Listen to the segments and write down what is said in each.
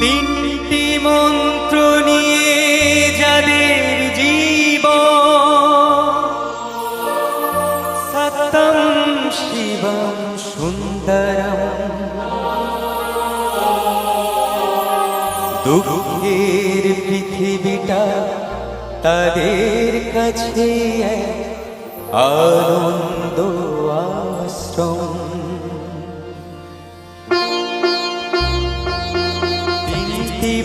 তিনটি মন্ত্র নিয়ে যাদের জীব সত্যম শিবম সুন্দরম। দুঃখের পৃথিবীটা তাদের কাছে আনন্দ আশ্রম।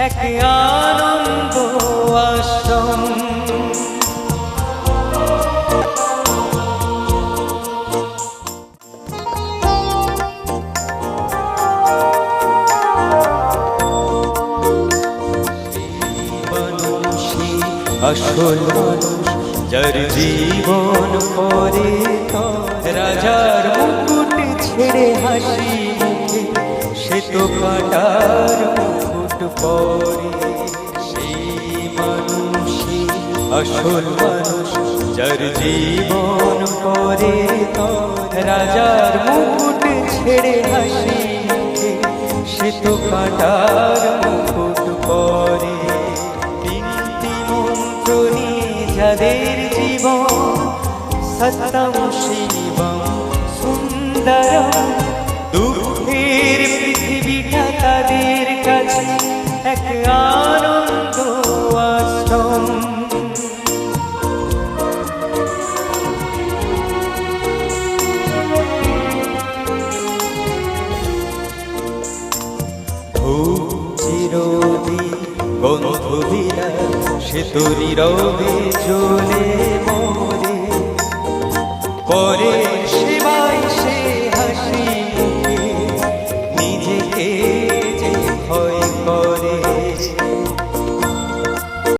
এক আনন্দ আশ্রম আসল যার জীবন পরে রাজার মুকুট ছেড়ে হাসি মুখে, সে তো কাটার পরে সেই মানুষই আসল মানুষ, যার জীবন পরে তো রাজার মুকুট ছেড়ে হাসি সে তো কাটার মুকুট পরে। তিনটি মন্ত্র যাদের জীবন সত্যম শিবম সুন্দরম এক আনন্দ আশ্রম। চিরদি গন্ধ বিনা সে তো নীরবে চলে মরে। পরে